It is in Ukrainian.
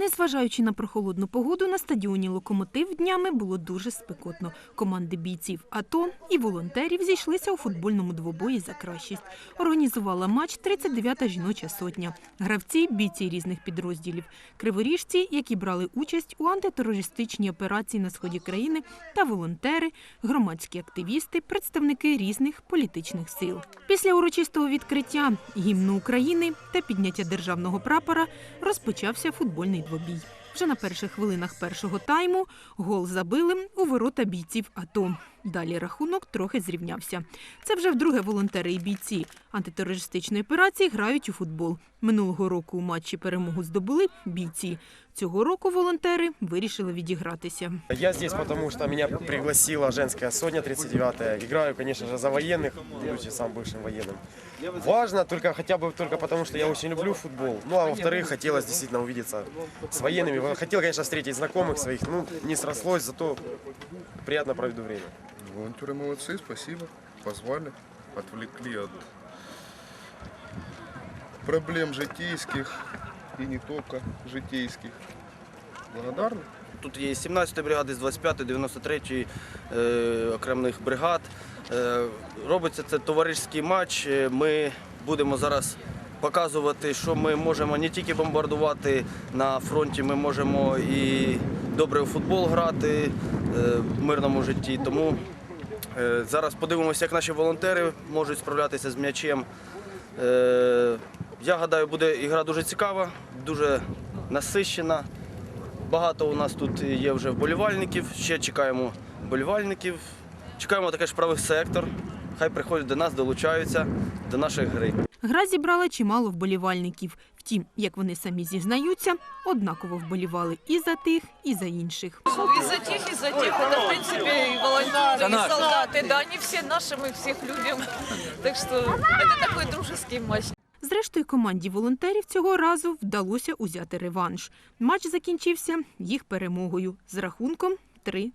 Незважаючи на прохолодну погоду, на стадіоні Локомотив днями було дуже спекотно. Команди бійців АТО і волонтерів зійшлися у футбольному двобої за кращість. Організувала матч 39-та жіноча сотня. Гравці бійці різних підрозділів, криворіжці, які брали участь у антитерористичній операції на сході країни, та волонтери, громадські активісти, представники різних політичних сил. Після урочистого відкриття гімну України та підняття державного прапора розпочався футбольний brebis. Вже на перших хвилинах першого тайму гол забили у ворота бійців АТО. Далі рахунок трохи зрівнявся. Це вже вдруге волонтери і бійці антитерористичної операції грають у футбол. Минулого року у матчі перемогу здобули бійці. Цього року волонтери вирішили відігратися. Я здесь, потому что меня пригласила женская сотня 39-я. Играю, конечно же, за военных, будучи сам бывшим военным. Важно только хотя бы только потому, что я очень люблю футбол. Ну, а во-вторых, хотелось действительно увидеться с военными. Хотел, конечно, встретить знакомых своих. Ну, не срослось, зато приятно проведу время. Волонтеры молодцы, спасибо. Позвали, отвлекли от проблем житейских и не только житейских. Благодарны. Тут є 17-ї бригади, з 25-ї, 93-ї е, окремих бригад. Е, робиться це товариський матч. Е, Ми будемо зараз показувати, що ми можемо не тільки бомбардувати на фронті, ми можемо і добре у футбол грати е, в мирному житті. Тому е, зараз подивимося, як наші волонтери можуть справлятися з м'ячем. Е, Я гадаю, буде ігра дуже цікава, дуже насищена. Багато у нас тут є вже вболівальників. Ще чекаємо вболівальників. Чекаємо також правий сектор. Хай приходять до нас, долучаються до нашої гри. Гра зібрала чимало вболівальників. Втім, як вони самі зізнаються, однаково вболівали і за тих, і за інших. И за тех, и за тех. Это, в принципе, и волонтеры, и солдаты. Да, они все наши, мы всех любим. Так что это такой дружеский матч. Зрештою, команді волонтерів цього разу вдалося узяти реванш. Матч закінчився їх перемогою з рахунком 3-2.